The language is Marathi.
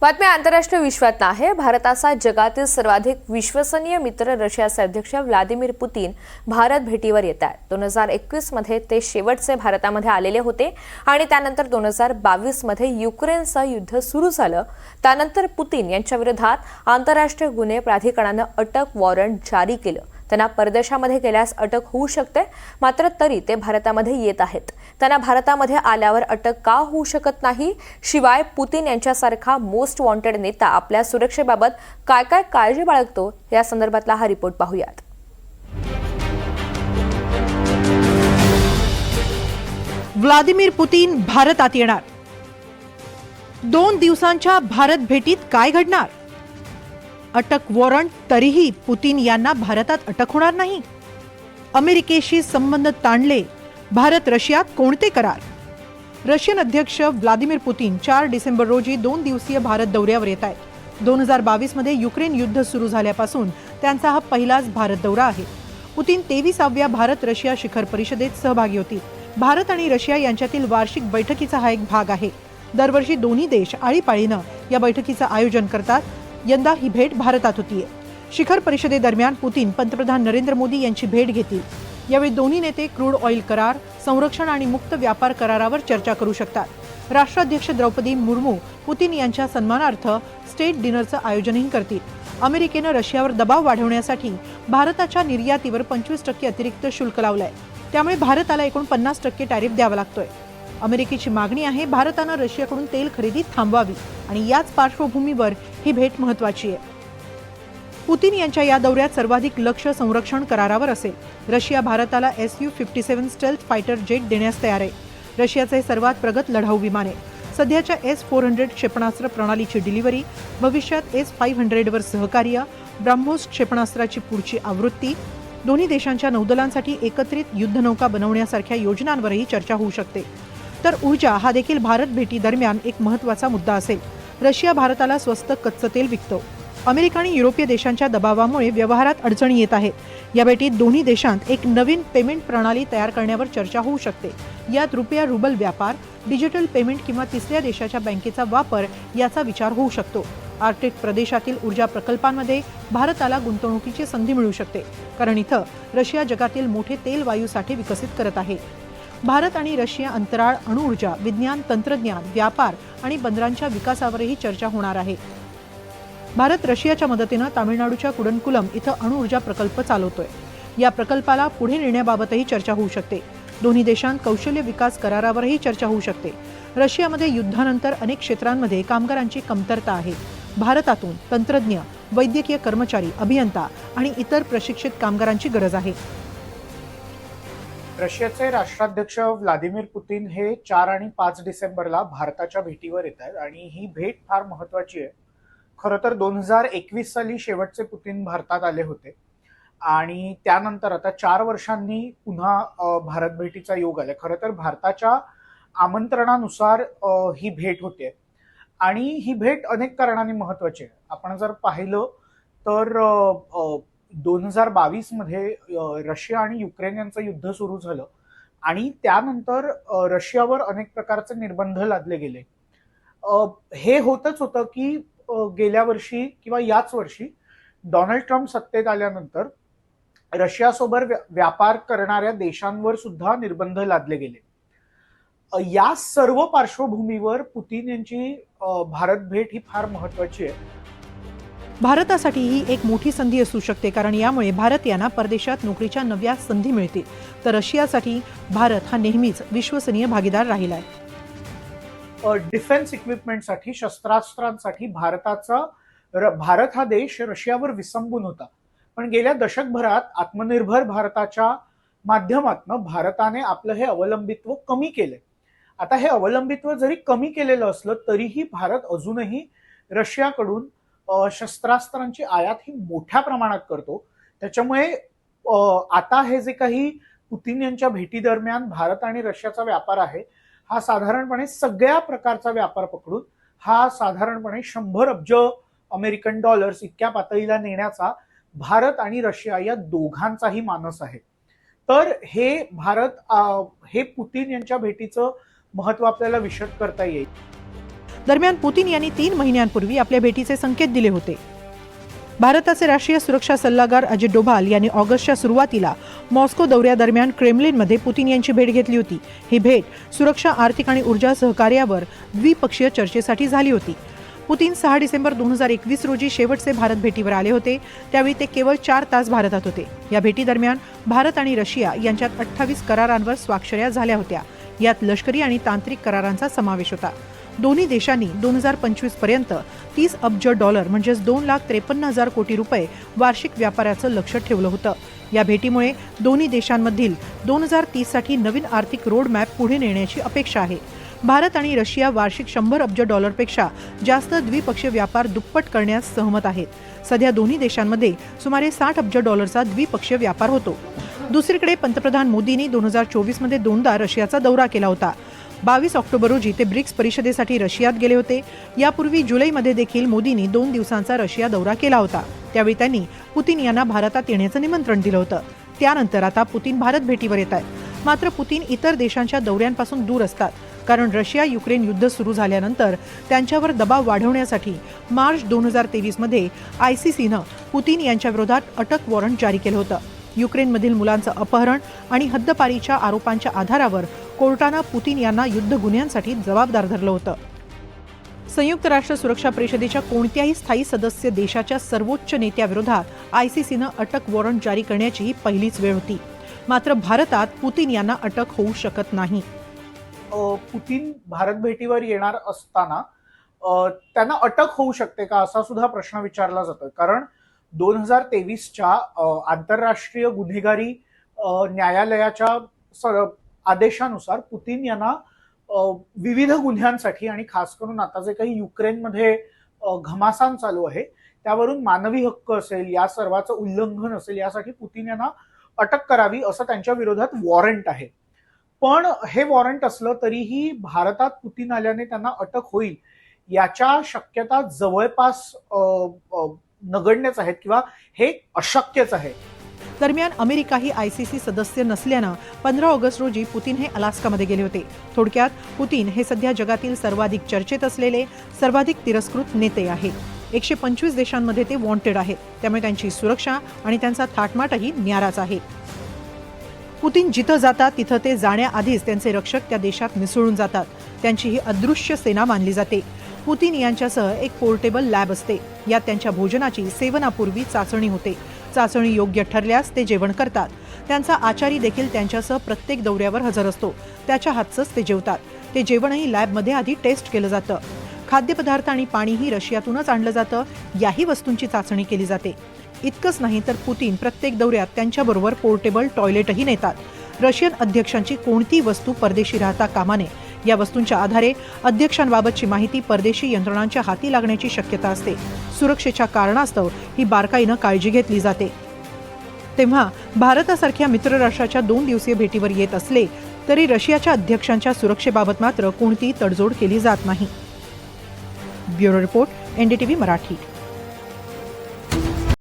बातमी आंतरराष्ट्रीय विश्वात आहे. भारताचा जगातील सर्वाधिक विश्वसनीय मित्र रशियाचे अध्यक्ष व्लादिमीर पुतीन भारत भेटीवर येत आहेत. दोन हजार एकवीसमध्ये ते शेवटचे भारतामध्ये आलेले होते आणि त्यानंतर दोन हजार बावीसमध्ये युक्रेनचं युद्ध सुरू झालं. त्यानंतर पुतीन यांच्या विरोधात आंतरराष्ट्रीय गुन्हे प्राधिकरणानं अटक वॉरंट जारी केलं. त्यांना परदेशामध्ये गेल्यास अटक होऊ शकते मात्र तरी ते भारतामध्ये येत आहेत. त्यांना भारतामध्ये आल्यावर अटक का होऊ शकत नाही? शिवाय पुतीन यांच्यासारखा मोस्ट वॉन्टेड नेता आपल्या सुरक्षेबाबत काय काय काळजी बाळगतो? या संदर्भातला हा रिपोर्ट पाहूयात. व्लादिमीर पुतीन भारतात येणार. दोन दिवसांच्या भारत भेटीत काय घडणार? अटक वॉरंट तरीही पुतीन यांना भारतात अटक होणार नाही. अमेरिकेशी संबंध ताणले. भारत रशियात कोणते करार? रशियन अध्यक्ष व्लादिमीर पुतीन चार डिसेंबर रोजी दोन दिवसीय भारत दौऱ्यावर येत आहेत. दोन हजार बावीसमध्ये युक्रेन युद्ध सुरू झाल्यापासून त्यांचा हा पहिलाच भारत दौरा आहे. पुतीन तेविसाव्या भारत रशिया शिखर परिषदेत सहभागी होतील भारत आणि रशिया यांच्यातील वार्षिक बैठकीचा हा एक भाग आहे. दरवर्षी दोन्ही देश आळीपाळीनं या बैठकीचं आयोजन करतात. यंदा ही भेट भारतात होतीये. शिखर परिषदेदरम्यान पुतीन पंतप्रधान नरेंद्र मोदी यांची भेट घेतील. यावेळी दोन्ही नेते क्रूड ऑइल करार संरक्षण आणि मुक्त व्यापार करारावर चर्चा करू शकतात. राष्ट्राध्यक्ष द्रौपदी मुर्मू पुतीन यांच्या सन्मानार्थ स्टेट डिनरचं आयोजनही करतील. अमेरिकेनं रशियावर दबाव वाढवण्यासाठी भारताच्या निर्यातीवर पंचवीस टक्के अतिरिक्त शुल्क लावलंय. त्यामुळे भारताला एकूण पन्नास टक्के टॅरिफ द्यावा लागतोय. अमेरिकेची मागणी आहे भारतानं रशियाकडून तेल खरेदी थांबवावी आणि याच पार्श्वभूमीवर ही भेट महत्वाची आहे. पुतीन यांच्या या दौऱ्यात सर्वाधिक लक्ष संरक्षण करारावर असेल. रशिया भारताला S U fifty seven stealth fighter jet देण्यास तयार आहे. रशियाचे सर्वात प्रगत लढाऊ विमाने सध्याच्या एस फोर हंड्रेड क्षेपणास्त्र प्रणालीची डिलिव्हरी भविष्यात एस फाईव्ह हंड्रेडवर सहकार्य ब्रह्मोस क्षेपणास्त्राची पुढची आवृत्ती दोन्ही देशांच्या नौदलांसाठी एकत्रित युद्धनौका बनवण्यासारख्या योजनांवरही चर्चा होऊ शकते. तर ऊर्जा हा देखील भारत भेटी दरम्यान एक महत्त्वाचा मुद्दा असेल. रशिया भारताला स्वस्त कच्चं तेल विकतो. अमेरिका आणि युरोपीय देशांच्या दबावामुळे व्यवहारात अडचणी येत आहेत. या भेटीत दोन्ही देशांत एक नवीन पेमेंट प्रणाली तयार करण्यावर चर्चा होऊ शकते. यात रुपया रुबल व्यापार डिजिटल पेमेंट किंवा तिसऱ्या देशाच्या बँकेचा वापर याचा विचार होऊ शकतो. आर्क्टिक प्रदेशातील ऊर्जा प्रकल्पांमध्ये भारताला गुंतवणुकीची संधी मिळू शकते. कारण इथं रशिया जगातील मोठे तेल वायू साठे विकसित करत आहे. भारत आणि रशिया अंतराळ अणुऊर्जा विज्ञान तंत्रज्ञान व्यापार आणि बंदरांच्या विकासावरही चर्चा होणार आहे. भारत रशियाच्या मदतीनं तामिळनाडूच्या कुडनकुलम इथं अणुऊर्जा प्रकल्प चालवतोय. या प्रकल्पाला पुढे नेण्याबाबतही चर्चा होऊ शकते. दोन्ही देशांत कौशल्य विकास करारावरही चर्चा होऊ शकते. रशियामध्ये युद्धानंतर अनेक क्षेत्रांमध्ये कामगारांची कमतरता आहे. भारतातून तंत्रज्ञ वैद्यकीय कर्मचारी अभियंता आणि इतर प्रशिक्षित कामगारांची गरज आहे. रशियाचे राष्ट्राध्यक्ष व्लादिमीर पुतीन हे चार आणि पाच डिसेंबरला भारताच्या भेटीवर येत आहेत आणि ही भेट फार महत्वाची आहे. खरं तर दोन हजार एकवीस साली शेवटचे पुतीन भारतात आले होते. आणि त्यानंतर आता चार वर्षांनी पुन्हा भारत भेटीचा योग आला खरं तर भारताच्या आमंत्रणानुसार ही भेट होते. आणि ही भेट अनेक कारणांनी महत्वाची आहे. आपण जर पाहिलं तर दोन हजार बावीसमध्ये रशिया आणि युक्रेन यांचं युद्ध सुरू झालं. आणि त्यानंतर रशियावर अनेक प्रकारचे निर्बंध लादले गेले. हे होतच होतं की गेल्या वर्षी किंवा याच वर्षी डोनाल्ड ट्रम्प सत्तेत आल्यानंतर रशियासोबत व्यापार करणाऱ्या देशांवर सुद्धा निर्बंध लादले गेले. या सर्व पार्श्वभूमीवर पुतीन यांची भारत भेट ही फार महत्वाची आहे. भारतासाठी ही एक मोठी संधी असू शकते कारण यामुळे भारत यांना परदेशात नोकरीच्या नव्या संधी मिळतील. तर रशियासाठी भारत हा नेहमीच विश्वसनीय भागीदार राहिला आहे डिफेन्स इक्विपमेंटसाठी शस्त्रास्त्रांसाठी भारताचा र- भारत हा देश रशियावर विसंबून होता. पण गेल्या दशकभरात आत्मनिर्भर भारताच्या माध्यमातून भारताने आपलं हे अवलंबित्व कमी केले आता हे अवलंबित्व जरी कमी केलेलं असलं तरीही भारत अजूनही रशियाकडून शस्त्रास्त्रांची आयात ही मोठ्या प्रमाणात करतो. त्याच्यामुळे आता हे जे काही पुतीन यांच्या भेटीदरम्यान भारत आणि रशियाचा व्यापार आहे हा साधारणपणे सगळ्या प्रकारचा व्यापार पकडून हा साधारणपणे शंभर अब्ज अमेरिकन डॉलर्स इतक्या पातळीला नेण्याचा भारत आणि रशिया या दोघांचाही मानस आहे. तर हे भारत आ, हे पुतीन यांच्या भेटीचं महत्त्व आपल्याला विशद करता येईल. दरम्यान पुतीन यांनी तीन महिन्यांपूर्वी आपल्या भेटीचे संकेत दिले होते. भारताचे राष्ट्रीय सुरक्षा सल्लागार अजित डोभाल यांनी ऑगस्टच्या सुरुवातीला मॉस्को दौऱ्यादरम्यान क्रेमलिनमध्ये पुतीन यांची भेट घेतली होती. ही भेट सुरक्षा आर्थिक आणि ऊर्जा सहकार्यावर द्विपक्षीय चर्चेसाठी झाली होती. पुतीन सहा डिसेंबर दोन हजार एकवीस रोजी शेवटचे भारत भेटीवर आले होते. त्यावेळी ते केवळ चार तास भारतात होते. या भेटीदरम्यान भारत आणि रशिया यांच्यात अठ्ठावीस करारांवर स्वाक्षऱ्या झाल्या होत्या. यात लष्करी आणि तांत्रिक करारांचा समावेश होता. दोन्ही देशांनी दोन हजार पंचवीसपर्यंत तीस अब्ज डॉलर म्हणजेच दोन लाख त्रेपन्न हजार कोटी रुपये वार्षिक व्यापाराचं लक्ष ठेवलं होतं. या भेटीमुळे दोन्ही देशांमधील दोन हजार तीससाठी नवीन आर्थिक रोड मॅप पुढे नेण्याची अपेक्षा आहे. भारत आणि रशिया वार्षिक शंभर अब्ज डॉलरपेक्षा जास्त द्विपक्षीय व्यापार दुप्पट करण्यास सहमत आहेत. सध्या दोन्ही देशांमध्ये सुमारे साठ अब्ज डॉलरचा द्विपक्षीय व्यापार होतो. दुसरीकडे पंतप्रधान मोदींनी दोन हजार चोवीसमध्ये दोनदा रशियाचा दौरा केला होता. बावीस ऑक्टोबर रोजी ते ब्रिक्स परिषदेसाठी रशियात गेले होते. यापूर्वी जुलैमध्ये देखील मोदींनी दोन दिवसांचा रशिया दौरा केला होता. त्यावेळी त्यांनी पुतीन यांना भारतात येण्याचं निमंत्रण दिलं होतं. त्यानंतर आता पुतीन भारत भेटीवर येत आहेत. मात्र पुतीन इतर देशांच्या दौऱ्यांपासून दूर असतात. कारण रशिया युक्रेन युद्ध सुरू झाल्यानंतर त्यांच्यावर दबाव वाढवण्यासाठी मार्च दोन हजार तेवीसमध्ये आय सी सीनं पुतीन यांच्या विरोधात अटक वॉरंट जारी केलं होतं. युक्रेनमधील मुलांचं अपहरण आणि हद्दपारीच्या आरोपांच्या आधारावर कोर्टानं पुतीन यांना युद्ध गुन्ह्यांसाठी जबाबदार धरलं होतं. संयुक्त राष्ट्र सुरक्षा परिषदेच्या कोणत्याही स्थायी सदस्य देशाच्या सर्वोच्च नेत्याविरोधात आयसीसीनं अटक वॉरंट जारी करण्याची ही पहिलीच वेळ होती. मात्र भारतात पुतीन यांना अटक होऊ शकत नाही. पुतीन भारत भेटीवर येणार असताना त्यांना अटक होऊ शकते का असा सुद्धा प्रश्न विचारला जातो कारण दोन हजार तेवीसच्या आंतरराष्ट्रीय गुन्हेगारी न्यायालयाच्या स- आदेशानुसार पुतीन यांना विविध गुन्ह्यांसाठी आणि खास करून आता जे काही युक्रेनमध्ये घमासान चालू आहे त्यावरून मानवी हक्क असेल या सर्वाचं उल्लंघन असेल यासाठी पुतीन यांना अटक करावी असं त्यांच्या विरोधात वॉरंट आहे. पण हे वॉरंट असलं तरीही भारतात पुतीन आल्याने त्यांना अटक होईल याच्या शक्यता जवळपास नगण्यच आहेत किंवा हे अशक्यच आहे. दरम्यान अमेरिका ही आयसीसी सदस्य नसल्यानं पंधरा ऑगस्ट रोजी पुतीन हे अलास्कामध्ये गेले होते. थोडक्यात पुतीन हे सध्या जगातील सर्वाधिक चर्चेत असलेले सर्वाधिक तिरस्कृत नेते आहेत. एकशे पंचवीस देशांमध्ये ते वॉन्टेड आहेत. त्यामुळे त्यांची सुरक्षा आणि त्यांचा थाटमाटही न्याराच आहे. पुतीन जिथं जातात तिथं ते जाण्याआधीच त्यांचे रक्षक त्या देशात मिसळून जातात. त्यांची ही अदृश्य सेना मानली जाते. पुतीन यांच्यासह एक पोर्टेबल लॅब असते. यात त्यांच्या भोजनाची सेवनापूर्वी चाचणी होते. चाचणी योग्य ठरल्यास ते जेवण करतात. त्यांचा आचारी देखील त्यांच्यासह प्रत्येक दौऱ्यावर हजर असतो. त्याच्या हातचंच ते जेवतात. ते जेवणही लॅबमध्ये आधी टेस्ट केलं जातं. खाद्यपदार्थ आणि पाणीही रशियातूनच आणलं जातं. याही वस्तूंची चाचणी केली जाते. इतकंच नाही तर पुतीन प्रत्येक दौऱ्यात त्यांच्याबरोबर पोर्टेबल टॉयलेटही नेतात. रशियन अध्यक्षांची कोणती वस्तू परदेशी राहता कामा नये या वस्तूंच्या आधारे अध्यक्षांबाबतची माहिती परदेशी यंत्रणांच्या हाती लागण्याची शक्यता असते. सुरक्षेच्या कारणास्तव ही बारकाईनं काळजी घेतली जाते. तेव्हा भारतासारख्या मित्रराष्ट्राच्या दोन दिवसीय भेटीवर येत असले तरी रशियाच्या अध्यक्षांच्या सुरक्षेबाबत मात्र कोणतीही तडजोड केली जात नाही. Bureau report NDTV Marathi.